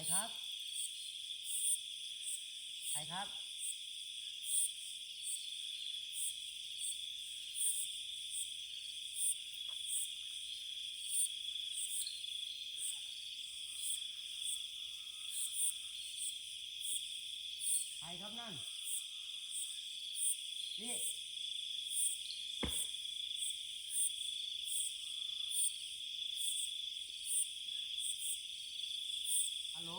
ใครครับ ใครครับ ใครครับนั่น นี่ ฮัลโหล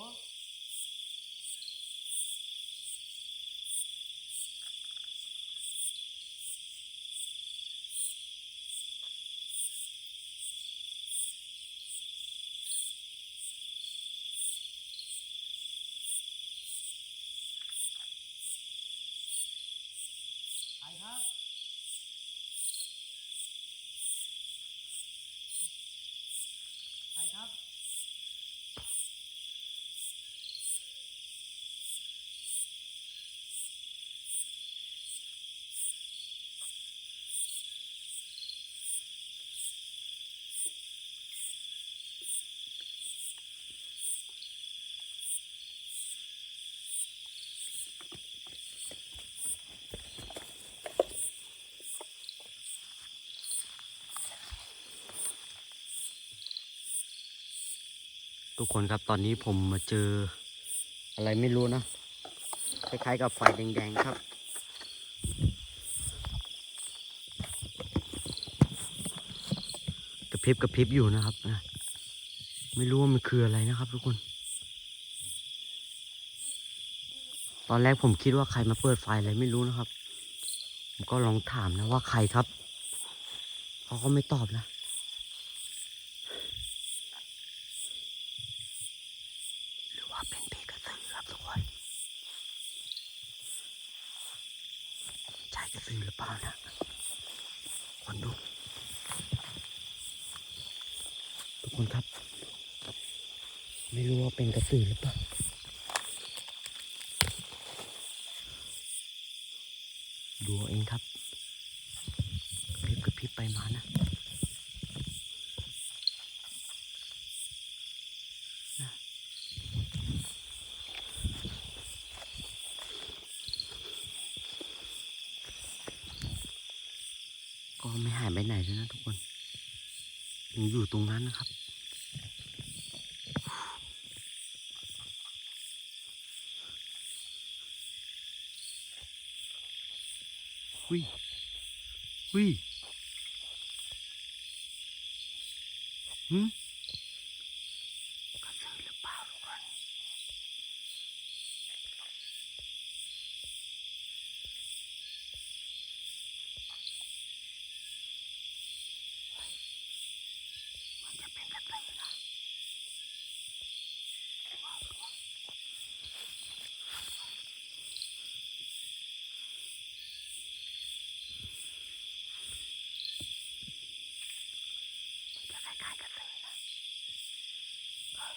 ใครครับ ใครครับ ทุกคนครับตอนนี้ผมมาเจออะไรไม่รู้นะคล้ายๆกับไฟแดงๆครับ กระพริบกระพริบอยู่นะครับนะไม่รู้ว่ามันคืออะไรนะครับ ทุกคน ตอนแรกผมคิดว่าใครมาเปิดไฟอะไรไม่รู้นะครับ ผมก็ลองถามนะว่าใครครับเขาก็ไม่ตอบนะ หรือว่าเป็นเพกระสือครับทุกคนใช่กระสือหรือเปล่านะ คนดู ทุกคนครับ ไม่รู้ว่า เป็นกระสือหรือเปล่าดูเองครับพริบกระพริบไปมานะก็ไม่หายไปไหนเลยนะทุกคนยังอยู่ตรงนั้นนะครับ หุยหุยหืมกระสือหรือเปล่าทุกคนมันจะเป็นกระสือนะว้าวทุกคนมันจะคล้ายๆกระสือนะเออ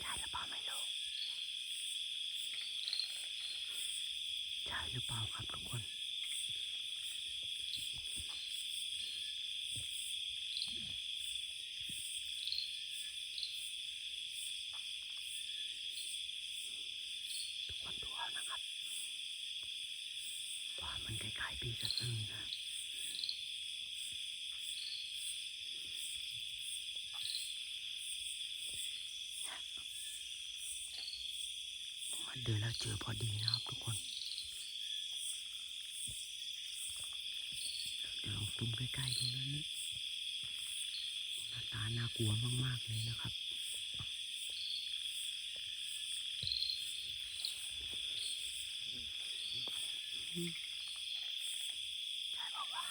ใช่หรือเปล่าไม่รู้ใช่หรือเปล่า ครับทุกคนทุกคนดูเอานะครับว่ามันคล้ายๆปีกระสือนะมาเดินแล้วเจอพอดีนะครับทุกคน เดี๋ยวลองซูมใกล้ๆตรงนั้นหน้าตาน่ากลัวมากๆเลยนะครับใช่บอกว่า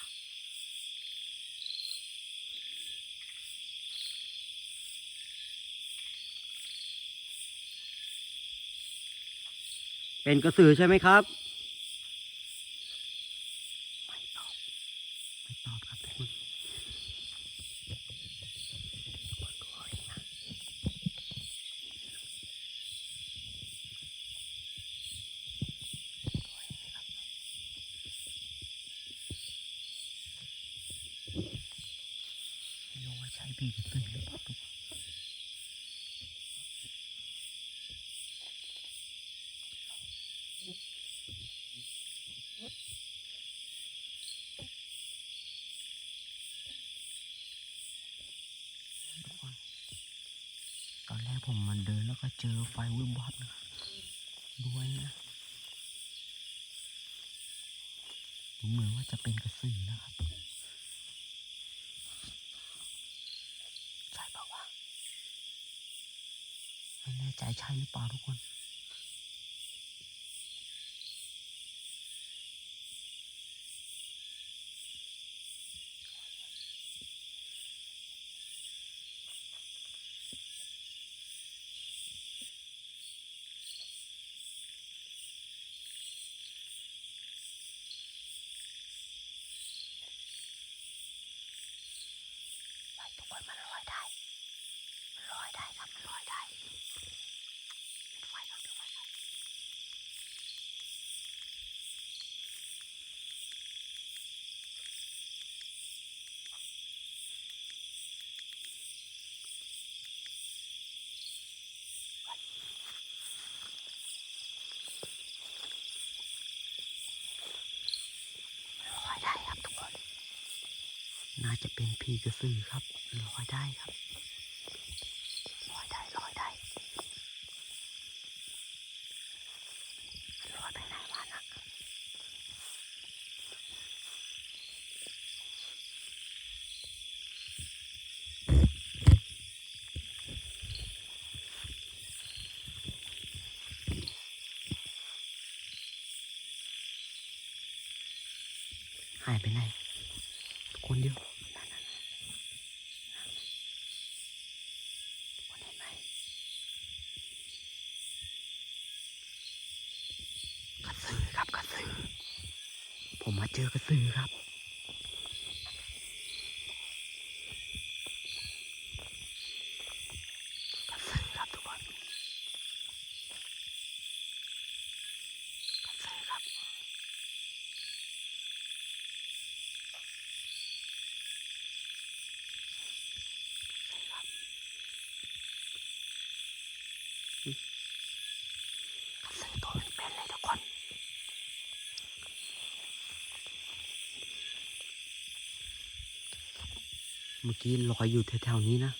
เป็นกระสือใช่ไหมครับ 사이빙 됐다는 바로ตอนแรกผมมันเดินแล้วก็เจอไฟวิบวับนะด้วยนะดูเหมือนว่าจะเป็นกระสือนะครับ ใจใช่หรือเปล่าทุกคนทุกคนมันลอยได้ ได้ครับมันลอยได้ปิดไฟก่อนปิดไฟครับน่าจะเป็นผีกระสือครับลอยได้ครับลอยได้ลอยได้ลอยไปไหนวะนะหายไปไหนคนเดียวกระสือครับกระสือผมมาเจอกระสือครับ กระสือครับทุกคนกระสือครับ ใส่ตัวเป็นๆเลยทุกคน เมื่อกี้ลอยอยู่แถวๆนี้นะ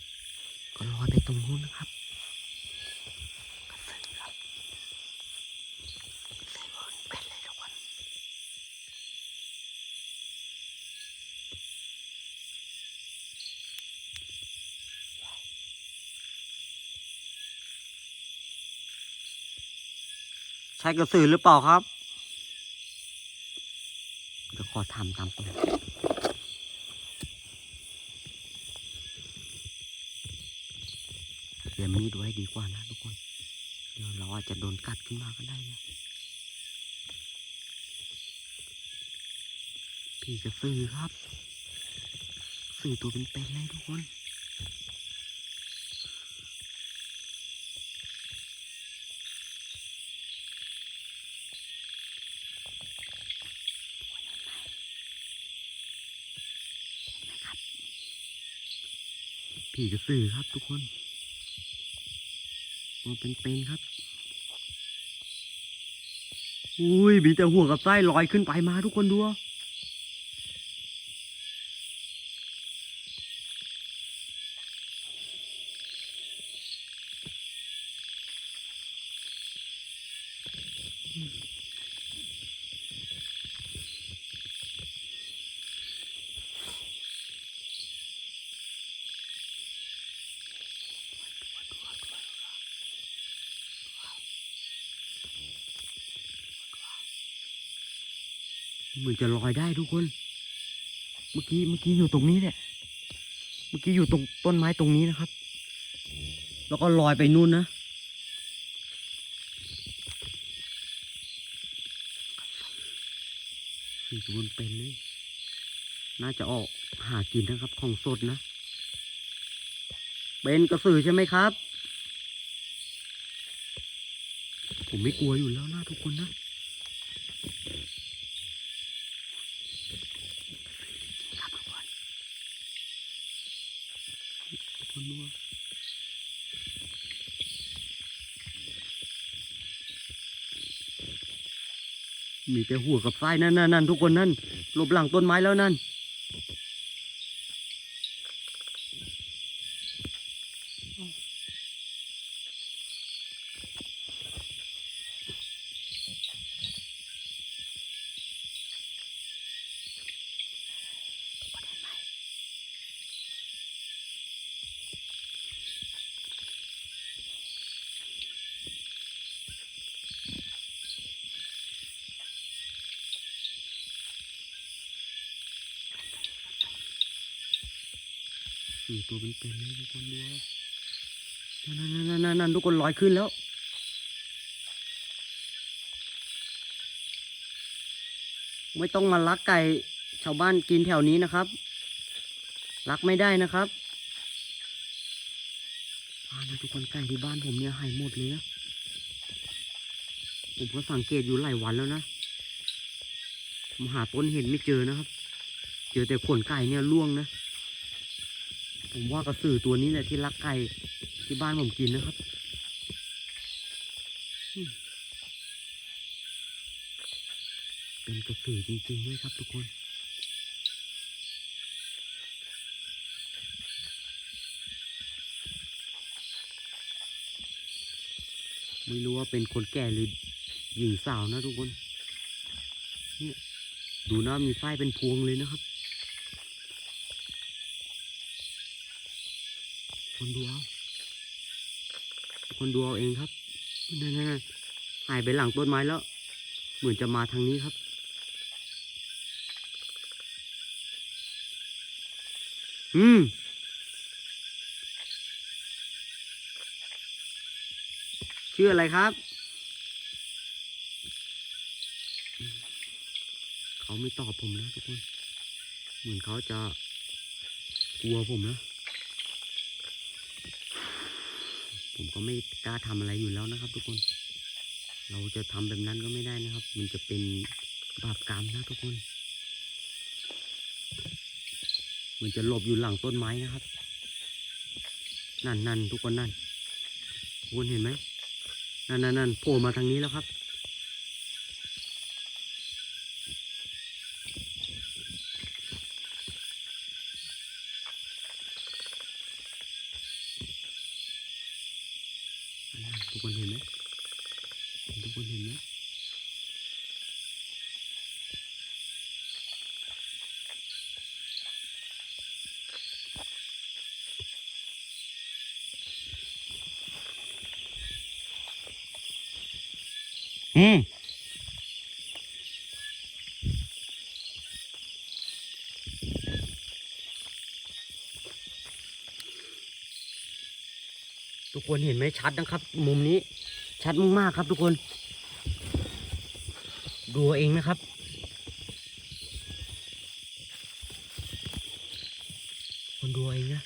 ก็ลอยไปตรงนู้นนะครับกระสือครับใส่ตัวเป็นเลยทุกคนใช่กระสือหรือเปล่าครับเดี๋ยวขอทำตามตัวเดี๋ ยวมีดไว้ดีกว่านะทุกคน เดี๋ยวเราอาจจะโดนกัดขึ้นมาก็ได้นะ พี่กระสือครับ สื่อตัวเป็นๆเลยทุกคนนะครับผีกระสือครับทุกคน ตัวเป็นๆครับ อุ้ยมีแต่หัวกับไส้ลอยขึ้นไปมาทุกคนดู มือนจะลอยได้ทุกคน เมื่อกี้เมื่อกี้อยู่ตรงนี้เนี่ยเมื่อกี้อยู่ตรงต้นไม้ตรงนี้นะครับ แล้วก็ลอยไปนู่นนะสี่ตัวมันเป็นเลยน่าจะออกหากินนะครับ ของสดนะ เป็นกระสือใช่ไหมครับ ผมไม่กลัวอยู่แล้วนะทุกคนนะ ครับทุกคนทุกคนดูว่า มีแต่หัวกับไส้นั่นนั่นนั่นทุกคนนั่นหลบหลังต้นไม้แล้วนั่น สี่ ตัวเป็นๆเลยทุกคนดูนั่นนั่นนั่นนั่นทุกคนลอยขึ้นแล้วไม่ต้องมาลักไก่ชาวบ้านกินแถวนี้นะครับ ลักไม่ได้นะครับอ่านะทุกคนไก่ที่บ้านผมเนี่ยหายหมดเลยนะผมก็สังเกตอยู่หลายวันแล้วนะผมหาต้นเห็นไม่เจอนะครับ เจอแต่ขนไก่เนี่ยล่วงนะ ผมว่ากระสือตัวนี้แหละที่ลักไก่ที่บ้านผมกินนะครับเป็นกระสือจริงๆด้วยครับทุกคนไม่รู้ว่าเป็นคนแก่หรือหญิงสาวนะทุกคน เนี่ย ดูนะมีไส้เป็นพวงเลยนะครับ คนดูเอาคนดูเอาเองครับนั่นๆหายไปหลังต้นไม้แล้ว เหมือนจะมาทางนี้ครับอืมชื่ออะไรครับ เขาไม่ตอบผมนะทุกคน เหมือนเขาจะกลัวผมนะ ผมก็ไม่กล้าทำอะไรอยู่แล้วนะครับ ทุกคน เราจะทำแบบนั้นก็ไม่ได้นะครับ มันจะเป็นบาปกรรมนะทุกคนมันจะหลบอยู่หลังต้นไม้นะครับ นั่นนั่นทุกคนนั่นทุกคนเห็นไหมนั่นนั่นนั่นโผล่มาทางนี้แล้วครับ ทุกคนเห็นไหมทุกคนเห็นไหมอืม คนเห็นไหมชัดนะครับ มุมนี้ ชัดมากๆครับทุกคน ดูเองนะครับคนดูเอาเองนะ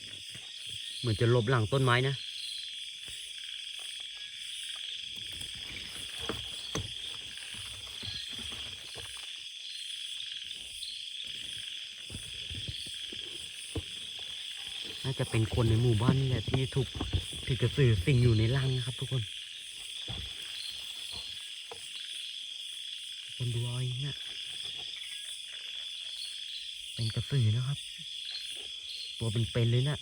เหมือนจะหลบหลังต้นไม้นะ น่าจะเป็นคนในหมู่บ้านนี่แหละที่ถูกที่กระสือสิงอยู่ในรังนะครับ ทุกคนคนดูอาเองนะเป็นกระสือนะครับ ตัวเป็นๆเลยนะ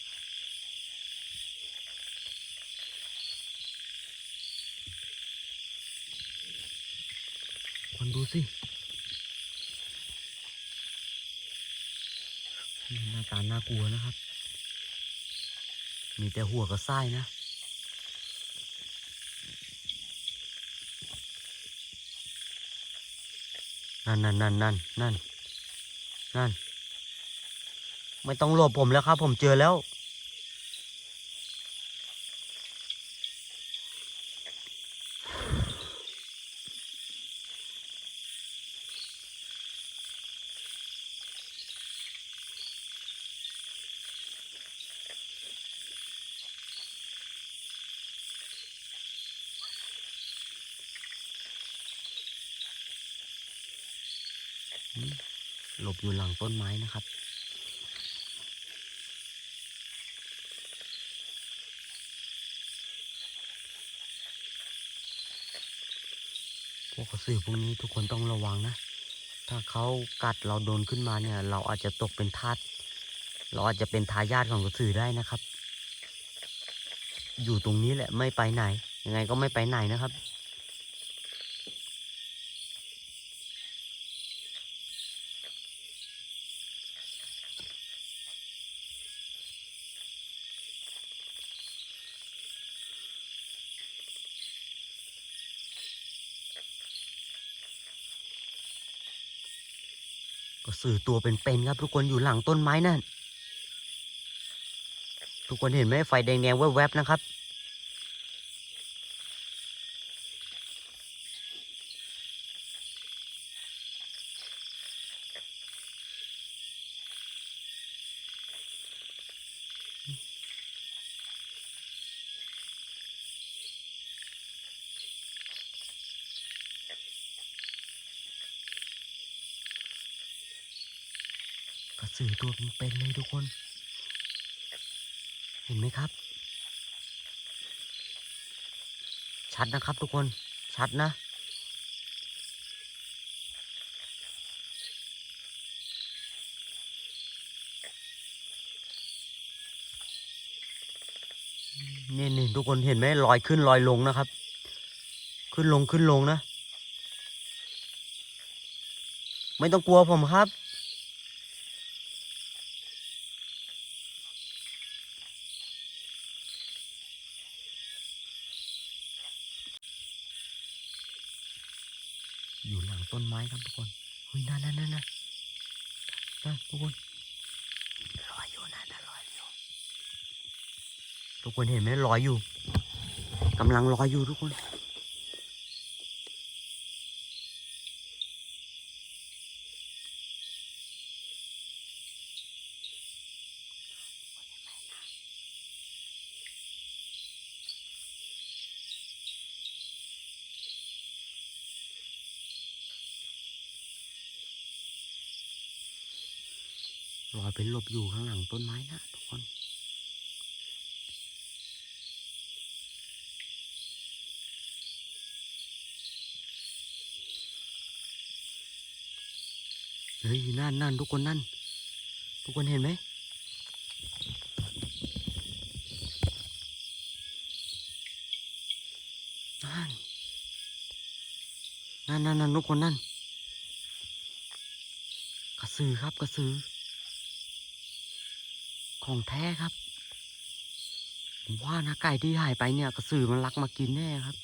คนดูสิหน้าตาน่ากลัวนะครับ มีแต่หัวกับไส้นะ นั่นนั่นนั่นนั่นนั่นนั่น ไม่ต้องหลบผมแล้วครับ ผมเจอแล้ว อยู่หลังต้นไม้นะครับ พวกกระสือพวกนี้ทุกคนต้องระวังนะ ถ้าเขากัดเราโดนขึ้นมาเนี่ย เราอาจจะตกเป็นทาสเราอาจจะเป็นทายาทของกระสือได้นะครับ อยู่ตรงนี้แหละไม่ไปไหน ยังไงก็ไม่ไปไหนนะครับ สื่อตัวเป็นๆครับ ทุกคนอยู่หลังต้นไม้นั่น ทุกคนเห็นไหมไฟแดงๆแวบๆนะครับ กระสือตัวเป็นๆเลยทุกคน เห็นไหมครับ ชัดนะครับทุกคนชัดนะ นี่นี่ทุกคนเห็นไหมลอยขึ้นลอยลงนะครับ ขึ้นลงขึ้นลงนะ ไม่ต้องกลัวผมครับ อยู่หลังต้นไม้ครับทุกคนเฮ้ยนั่นนั่นนั่นนั่นนั่นทุกคนลอยอยู่นั่นนะลอยอยู่ ทุกคนเห็นไหม ลอยอยู่กำลังลอยอยู่ทุกคนลอยไปหลบอยู่ข้างหลังต้นไม้นะทุกคน เฮ้ยนั่นนั่นทุกคนนั่น ทุกคนเห็นไหมนั่นนั่นนั่นนั่นทุกคนนั่น กระสือครับกระสือ ของแท้ครับผมว่านะไก่ที่หายไปเนี่ย กระสือมันลักมากินแน่ครับ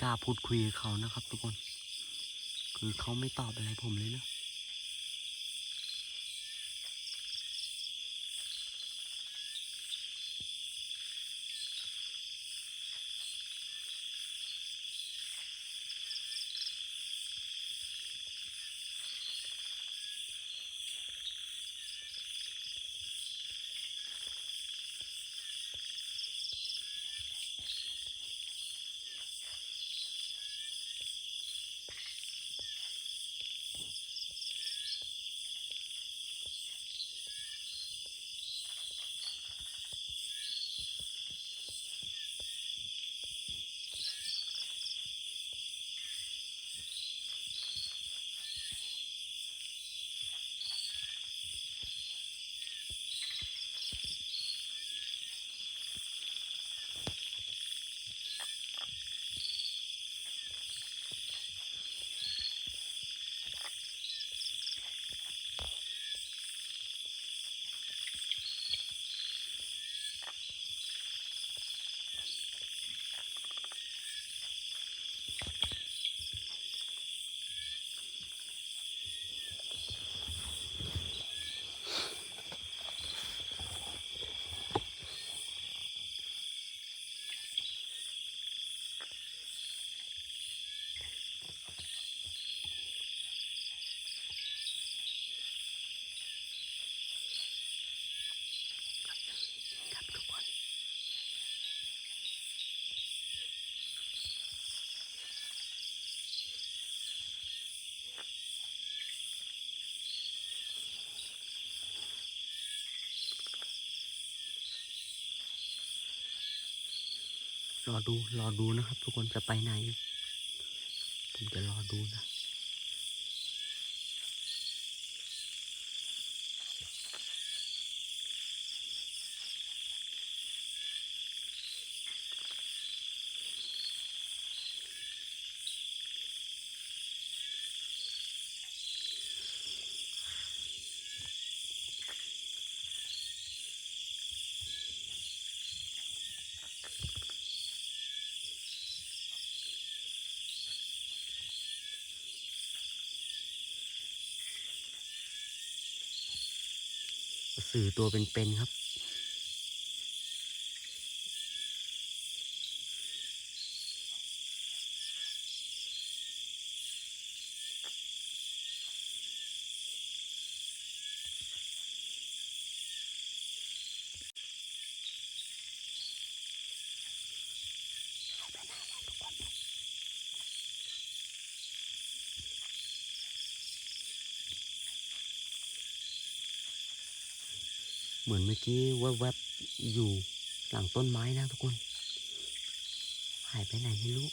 กล้าพูดคุยกับเขานะครับ ทุกคน คือเขาไม่ตอบอะไรผมเลยนะ อดูรอดูนะครับ ทุกคนจะไปไหน สื่อตัวเป็นๆครับ เหมือนเมื่อกี้แวบๆอยู่หลังต้นไม้นะทุกคน หายไปไหนไม่รู้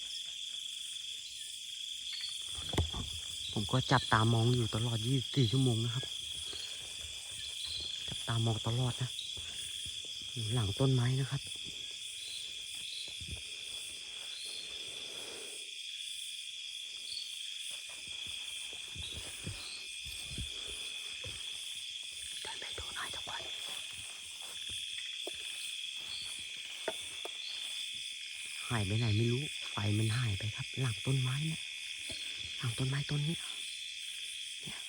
ผมก็จับตามองอยู่ตลอด 24 ชั่วโมงนะครับ จับตามองตลอดนะ อยู่หลังต้นไม้นะครับ เดินไปดูหน่อยทุกคนหายไปไหนไม่รู้ ไฟมันหายไปครับ หลังต้นไม้เนี่ย หลังต้นไม้ต้นนี้เนี่ย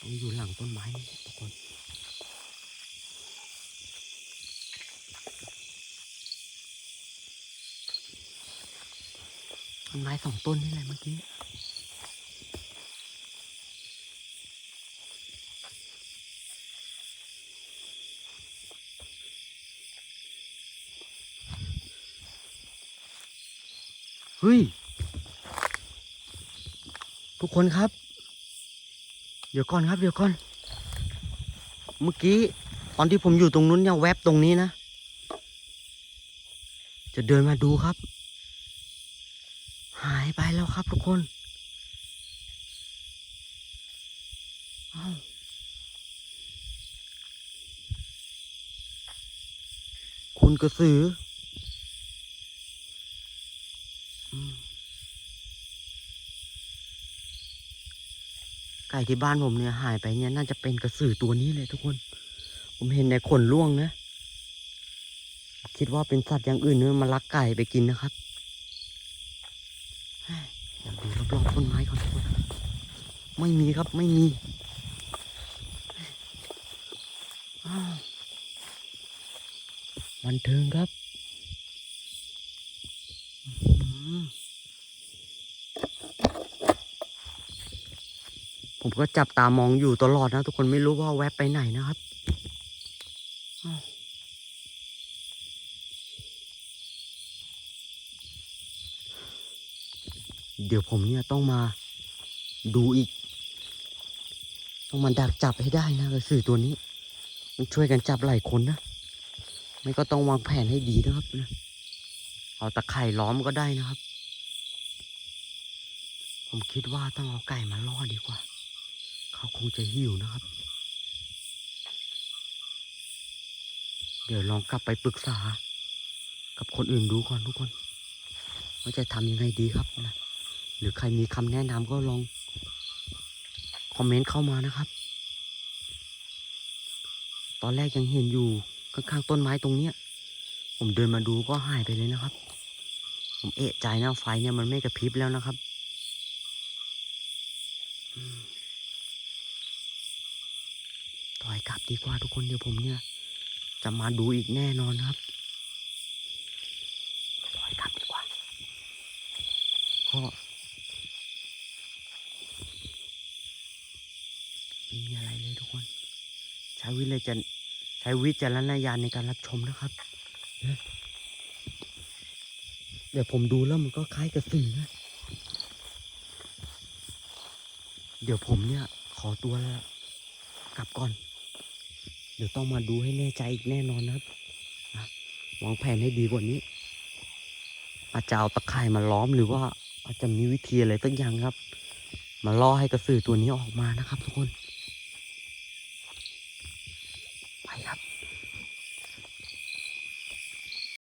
ต้องอยู่หลังต้นไม้นี่ทุกคนต้นไม้สองต้นนี่แหละเมื่อกี้ ฮ้ย ทุกคนครับ เดี๋ยวก่อนครับเดี๋ยวก่อน เมื่อกี้ตอนที่ผมอยู่ตรงนู้นเนี่ยแวบตรงนี้นะ จะเดินมาดูครับ หายไปแล้วครับทุกคนคุณกระสือ ก่ที่บ้านผมเนี่ยหายไปเนี่ยน่าจะเป็นกระสือตัวนี้เลยทุกคน ผมเห็นในขนล่วงนะ คิดว่าเป็นสัตว์อย่างอื่นเนี่ยมาลักไก่ไปกินนะครับเดี๋ยวดูรอบๆต้นไม้ก่อนทุกคนไม่มีครับไม่มีบันเทิงครับอื้อหือผม ก็จับตามองอยู่ตลอดนะ ทุกคนไม่รู้ว่าแวบไปไหนนะครับ เดี๋ยวผมเนี่ยต้องมาดูอีก ต้องมาดักจับให้ได้นะกระสือตัวนี้ มันช่วยกันจับหลายคนนะ ไม่ก็ต้องวางแผนให้ดีนะครับนะเอาตะไคร่ล้อมก็ได้นะครับ ผมคิดว่าต้องเอาไก่มาล่อดีกว่า เขาคงจะหิวนะครับ เดี๋ยวลองกลับไปปรึกษา กับคนอื่นดูก่อนทุกคนว่าจะทำยังไงดีครับนะหรือใครมีคำแนะนำก็ลองคอมเมนต์เข้ามานะครับ ตอนแรกยังเห็นอยู่ข้างๆต้นไม้ตรงเนี้ย ผมเดินมาดูก็หายไปเลยนะครับ ผมเอะใจนะไฟเนี่ยมันไม่กระพริบแล้วนะครับอืมถ อยกลับดีกว่าทุกคนเดี๋ยวผมเนี่ย จะมาดูอีกแน่นอนครับถอยกลับดีกว่าก็ไม่มีอะไรเลยทุกคน ใช้วิเลยจะใช้วิจารณญาณในการรับชมนะครับ เดี๋ยวผมดูแล้วมันก็คล้ายกระสือนะ เดี๋ยวผมเนี่ยขอตัวแล้วกลับก่อน เดี๋ยวต้องมาดูให้แน่ใจอีกแน่นอนนะครับวางแผนให้ดีกว่านี้ อาจจะเอาตะข่ายมาล้อมหรือว่าอาจจะมีวิธีอะไรตั้งอย่างครับ มาล่อให้กระสือตัวนี้ออกมานะครับทุกคน